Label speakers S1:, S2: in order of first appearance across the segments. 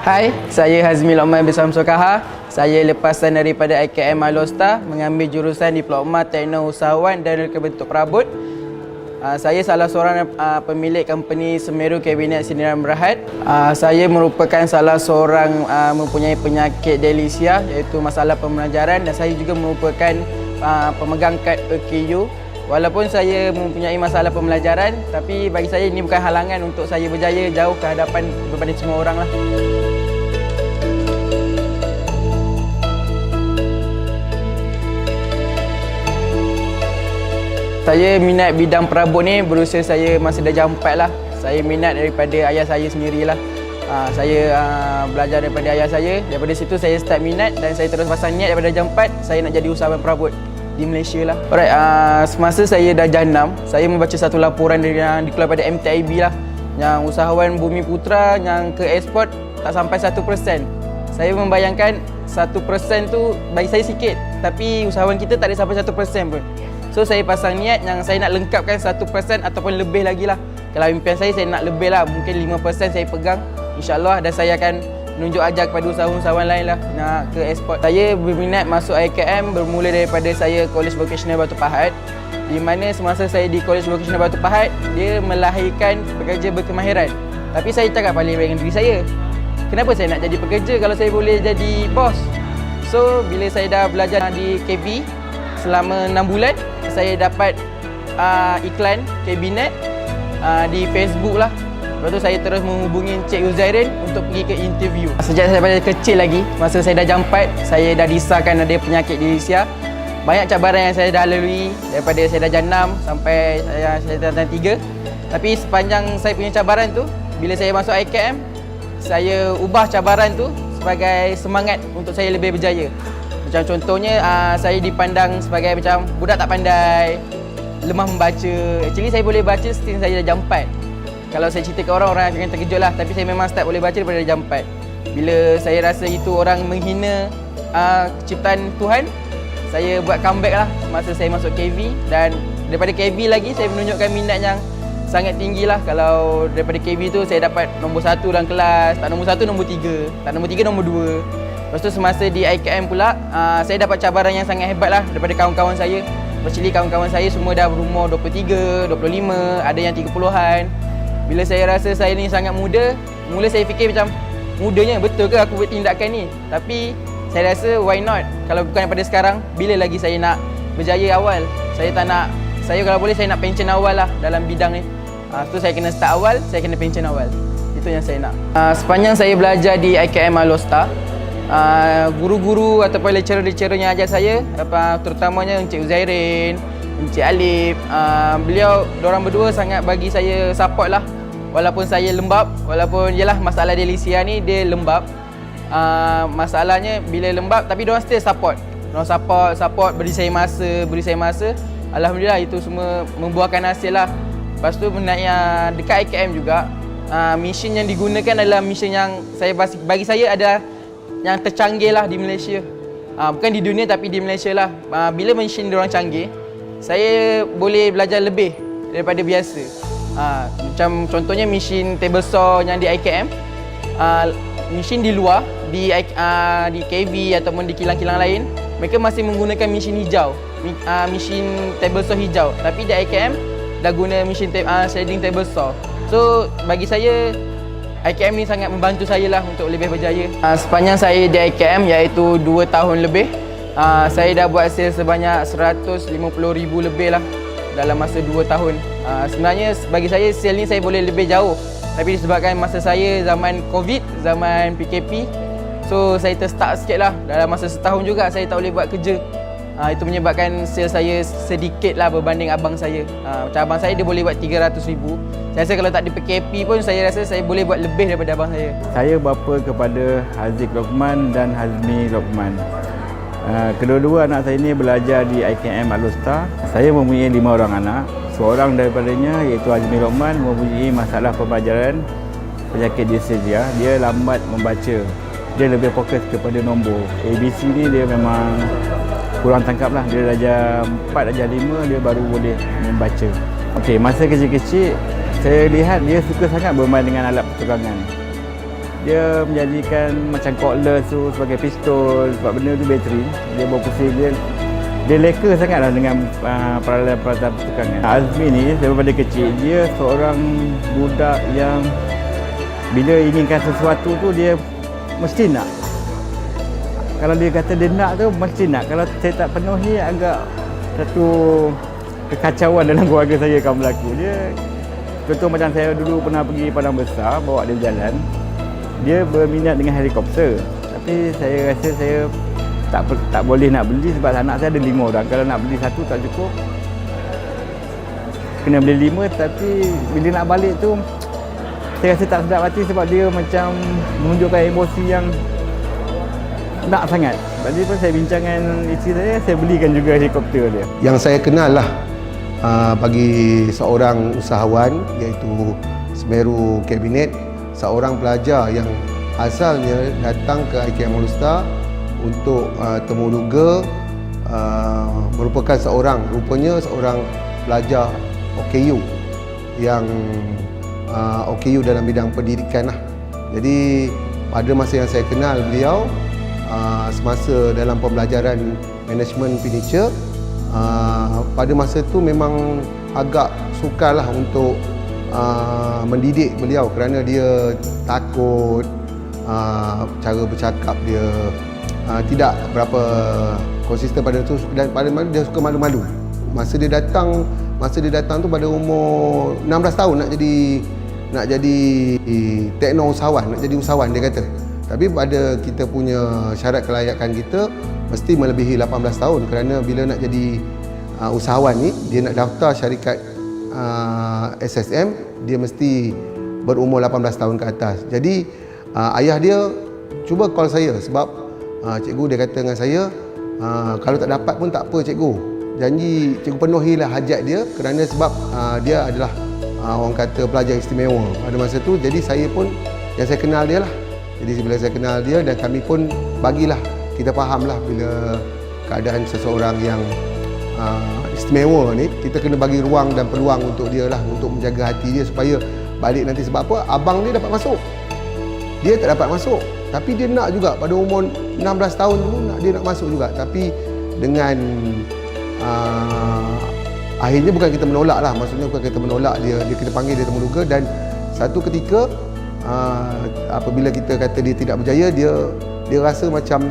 S1: Hai, saya Hazmi Lokman bin Samsul Kaha. Saya lepasan daripada IKM Alostar mengambil jurusan Diploma Teknik Usahawan dan Bentuk Perabot. Uh, saya salah seorang uh, pemilik company Semeru Kabinet Sindirian Berhad. Uh, saya merupakan salah seorang mempunyai penyakit delisia iaitu masalah pembelajaran dan saya juga merupakan pemegang kad PKU. Walaupun saya mempunyai masalah pembelajaran tapi bagi saya ini bukan halangan untuk saya berjaya jauh ke hadapan berbanding semua orang lah. Saya minat bidang perabot ni berusia saya masa dah jam 4 lah. Saya minat daripada ayah saya sendirilah. Uh, saya uh, belajar daripada ayah saya. Daripada situ saya start minat dan saya terus pasang niat daripada jam 4 saya nak jadi usahawan perabot di Malaysia lah. Alright, uh, semasa saya dah jam 6, saya membaca satu laporan dari yang dikeluarkan pada MTIB lah. Yang usahawan Bumi Putra yang ke ekspor tak sampai 1%. Saya membayangkan 1% tu bagi saya sikit. Tapi usahawan kita tak ada sampai 1% pun. So saya pasang niat yang saya nak lengkapkan 1% ataupun lebih lagi lah. Kalau impian saya, saya nak lebih lah. Mungkin 5% saya pegang. InsyaAllah dan saya akan menunjuk ajar kepada usahawan-usahawan lain lah nak ke ekspor. Saya berminat masuk IKM bermula daripada saya College Vocational Batu Pahat. Di mana semasa saya di College Vocational Batu Pahat, dia melahirkan pekerja berkemahiran. Tapi saya cakap paling baik dengan diri saya. Kenapa saya nak jadi pekerja kalau saya boleh jadi bos? So, bila saya dah belajar di KB selama 6 bulan, saya dapat uh, iklan kabinet uh, di Facebook lah. Lepas tu saya terus menghubungi Encik Uzairin untuk pergi ke interview. Sejak saya pada kecil lagi, masa saya dah jam 4, saya dah disahkan ada penyakit dilisia. Banyak cabaran yang saya dah lalui daripada saya dah 6 sampai saya, saya dah jam 3. Tapi sepanjang saya punya cabaran tu, bila saya masuk IKM, saya ubah cabaran tu sebagai semangat untuk saya lebih berjaya. Macam contohnya uh, saya dipandang sebagai macam budak tak pandai, lemah membaca. Actually saya boleh baca setiap saya dah jam 4. Kalau saya cerita ke orang, orang akan terkejut lah. Tapi saya memang start boleh baca daripada jam 4. Bila saya rasa itu orang menghina uh, ciptaan Tuhan, saya buat comeback lah masa saya masuk KV. Dan daripada KV lagi, saya menunjukkan minat yang sangat tinggi lah. Kalau daripada KV tu, saya dapat nombor satu dalam kelas. Tak nombor satu, nombor tiga. Tak nombor tiga, nombor dua. Lepas tu semasa di IKM pula, uh, saya dapat cabaran yang sangat hebat lah daripada kawan-kawan saya. Actually kawan-kawan saya semua dah berumur 23, 25, ada yang 30-an. Bila saya rasa saya ni sangat muda, mula saya fikir macam mudanya betul ke aku buat tindakan ni? Tapi saya rasa why not? Kalau bukan daripada sekarang, bila lagi saya nak berjaya awal? Saya tak nak, saya kalau boleh saya nak pension awal lah dalam bidang ni. Uh, tu saya kena start awal, saya kena pension awal. Itu yang saya nak. Uh, sepanjang saya belajar di IKM Alostar, guru-guru ataupun lecturer-lecturer yang ajar saya apa terutamanya Encik Uzairin, Encik Alif, uh, beliau orang berdua sangat bagi saya support lah. Walaupun saya lembab walaupun yalah masalah delisia ni dia lembab. Uh, masalahnya bila lembab tapi dia still support. Diorang support, support, beri saya masa, beri saya masa. Alhamdulillah itu semua membuahkan hasil lah. Lepas tu mengenai yang dekat IKM juga uh, Mission yang digunakan adalah mission yang saya bagi saya adalah yang tercanggih lah di Malaysia. Uh, bukan di dunia tapi di Malaysia lah. Uh, bila mesin orang canggih, saya boleh belajar lebih daripada biasa. Uh, macam contohnya mesin table saw yang di IKM, uh, mesin di luar, di uh, di KV ataupun di kilang-kilang lain, mereka masih menggunakan mesin hijau, uh, mesin table saw hijau. Tapi di IKM dah guna mesin uh, shading table saw. So bagi saya IKM ni sangat membantu saya lah untuk lebih berjaya. Uh, sepanjang saya di IKM iaitu 2 tahun lebih, uh, saya dah buat sales sebanyak 150,000 lebih lah dalam masa 2 tahun. Uh, sebenarnya bagi saya sales ni saya boleh lebih jauh. Tapi disebabkan masa saya zaman COVID, zaman PKP, so saya terstuck sikit lah. Dalam masa setahun juga saya tak boleh buat kerja. Uh, itu menyebabkan sales saya sedikit lah berbanding abang saya. Uh, macam abang saya dia boleh buat 300 ribu. Saya rasa kalau tak di PKP pun saya rasa saya boleh buat lebih daripada abang saya.
S2: Saya bapa kepada Haziq Lokman dan Hazmi Lokman. Uh, kedua-dua anak saya ini belajar di IKM Alustar. Saya mempunyai lima orang anak. Seorang daripadanya iaitu Hazmi Lokman mempunyai masalah pembelajaran penyakit dyslexia. Dia lambat membaca. Dia lebih fokus kepada nombor. ABC ni dia memang kurang tangkap lah. Dia darjah 4 darjah 5 dia baru boleh membaca. Okey, masa kecil-kecil saya lihat dia suka sangat bermain dengan alat pertukangan. Dia menjadikan macam cordless tu sebagai pistol sebab benda tu bateri. Dia pusing dia. Dia leka sangatlah dengan uh, peralatan-peralatan pertukangan. Azmi ni daripada kecil dia seorang budak yang bila inginkan sesuatu tu dia mesti nak kalau dia kata dia nak tu mesti nak. Kalau saya tak penuhi agak satu kekacauan dalam keluarga saya akan berlaku. Dia contoh macam saya dulu pernah pergi Padang Besar bawa dia jalan. Dia berminat dengan helikopter. Tapi saya rasa saya tak tak boleh nak beli sebab anak saya ada lima orang. Kalau nak beli satu tak cukup. Kena beli lima tapi bila nak balik tu saya rasa tak sedap hati sebab dia macam menunjukkan emosi yang nak sangat. Jadi pun saya bincang dengan isteri saya, saya belikan juga helikopter dia.
S3: Yang saya kenal lah uh, bagi seorang usahawan iaitu Semeru Kabinet, seorang pelajar yang asalnya datang ke IKM All untuk uh, temuduga uh, merupakan seorang, rupanya seorang pelajar OKU yang uh, OKU dalam bidang pendidikan lah. Jadi pada masa yang saya kenal beliau, uh, semasa dalam pembelajaran management furniture uh, pada masa tu memang agak sukarlah untuk uh, mendidik beliau kerana dia takut uh, cara bercakap dia uh, tidak berapa konsisten pada tu dan pada mana dia suka malu-malu. Masa dia datang masa dia datang tu pada umur 16 tahun nak jadi nak jadi tekno usahawan nak jadi usahawan dia kata tapi pada kita punya syarat kelayakan kita mesti melebihi 18 tahun kerana bila nak jadi uh, usahawan ni dia nak daftar syarikat uh, SSM dia mesti berumur 18 tahun ke atas. Jadi uh, ayah dia cuba call saya sebab uh, cikgu dia kata dengan saya uh, kalau tak dapat pun tak apa cikgu. Janji cikgu penuhilah hajat dia kerana sebab uh, dia adalah uh, orang kata pelajar istimewa pada masa tu. Jadi saya pun yang saya kenal dia lah jadi bila saya kenal dia dan kami pun bagilah kita fahamlah bila keadaan seseorang yang uh, istimewa ni kita kena bagi ruang dan peluang untuk dia lah untuk menjaga hati dia supaya balik nanti. Sebab apa? Abang dia dapat masuk. Dia tak dapat masuk. Tapi dia nak juga pada umur 16 tahun tu nak dia nak masuk juga. Tapi dengan uh, akhirnya bukan kita menolak lah. Maksudnya bukan kita menolak dia dia kita panggil dia temuduga dan satu ketika apabila kita kata dia tidak berjaya dia dia rasa macam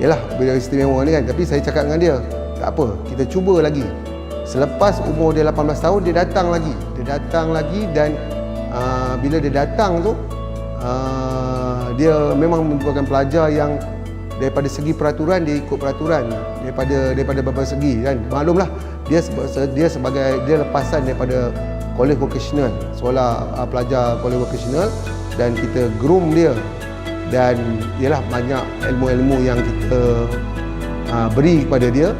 S3: yalah bila istimewa ni kan. Tapi saya cakap dengan dia tak apa kita cuba lagi. Selepas umur dia 18 tahun dia datang lagi. Dia datang lagi dan uh, bila dia datang tu uh, dia memang merupakan pelajar yang daripada segi peraturan dia ikut peraturan. Daripada daripada beberapa segi kan. Maklumlah dia dia sebagai dia lepasan daripada college vocational. Sekolah uh, pelajar college vocational. Dan kita groom dia. Dan ialah banyak ilmu-ilmu yang kita uh, beri kepada dia.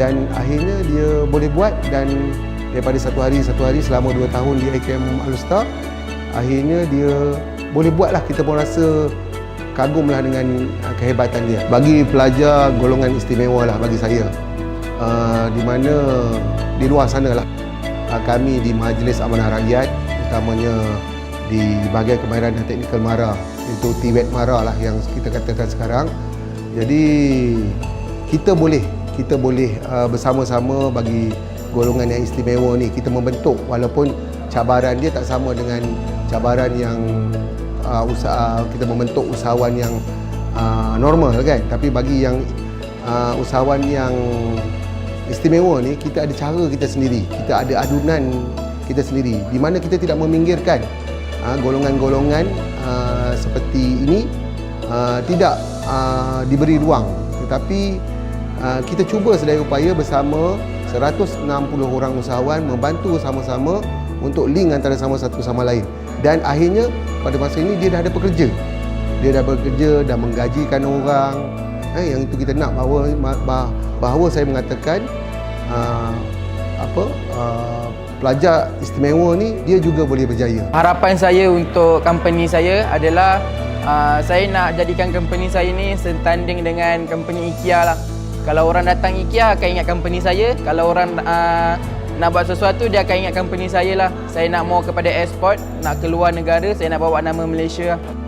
S3: Dan akhirnya dia boleh buat. Dan daripada satu hari satu hari selama dua tahun di IKM Alustar akhirnya dia boleh buat lah kita pun rasa kagum lah dengan uh, kehebatan dia. Bagi pelajar golongan istimewa lah bagi saya. Uh, di mana di luar sana lah kami di Majlis Amanah Rakyat utamanya di bahagian kemahiran dan teknikal MARA itu TWET MARA lah yang kita katakan sekarang. Jadi kita boleh kita boleh uh, bersama-sama bagi golongan yang istimewa ni. Kita membentuk walaupun cabaran dia tak sama dengan cabaran yang uh, usaha kita membentuk usahawan yang uh, normal kan. Tapi bagi yang uh, usahawan yang istimewa ni kita ada cara kita sendiri. Kita ada adunan kita sendiri. Di mana kita tidak meminggirkan Ah, golongan-golongan uh, seperti ini uh, tidak uh, diberi ruang. Tetapi uh, kita cuba sedaya upaya bersama 160 orang usahawan membantu sama-sama untuk link antara sama satu sama lain. Dan akhirnya pada masa ini dia dah ada pekerja. Dia dah bekerja dah menggajikan orang eh, yang itu kita nak bahawa bahawa saya mengatakan uh, apa uh, pelajar istimewa ni dia juga boleh berjaya.
S1: Harapan saya untuk company saya adalah uh, saya nak jadikan company saya ni setanding dengan company IKEA lah. Kalau orang datang IKEA akan ingat company saya, kalau orang uh, nak buat sesuatu dia akan ingat company saya lah. Saya nak mau kepada export, nak keluar negara, saya nak bawa nama Malaysia lah.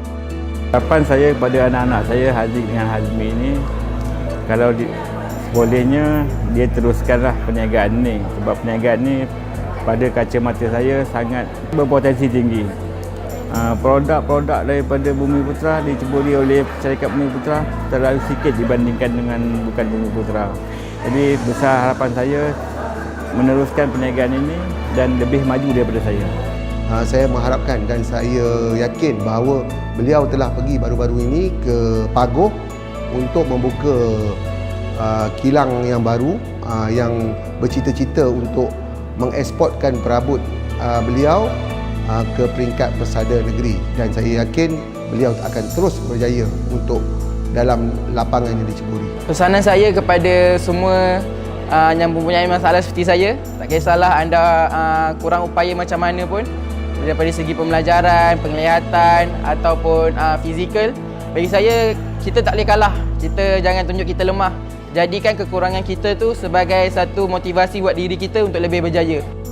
S2: Harapan saya kepada anak-anak saya Haziq dengan Hazmi ni kalau di, bolehnya dia teruskanlah perniagaan ni sebab perniagaan ni pada kacamata saya sangat berpotensi tinggi. Uh, produk-produk daripada Bumi Putra diceburi oleh syarikat Bumi Putra terlalu sikit dibandingkan dengan bukan Bumi Putra. Jadi besar harapan saya meneruskan perniagaan ini dan lebih maju daripada saya.
S3: Uh, saya mengharapkan dan saya yakin bahawa beliau telah pergi baru-baru ini ke Pagoh untuk membuka uh, kilang yang baru uh, yang bercita-cita untuk mengeksportkan perabot uh, beliau uh, ke peringkat persada negeri dan saya yakin beliau akan terus berjaya untuk dalam lapangan yang diceburi.
S1: Pesanan saya kepada semua uh, yang mempunyai masalah seperti saya, tak kisahlah anda uh, kurang upaya macam mana pun daripada segi pembelajaran, penglihatan ataupun uh, fizikal, bagi saya kita tak boleh kalah. Kita jangan tunjuk kita lemah. Jadikan kekurangan kita tu sebagai satu motivasi buat diri kita untuk lebih berjaya.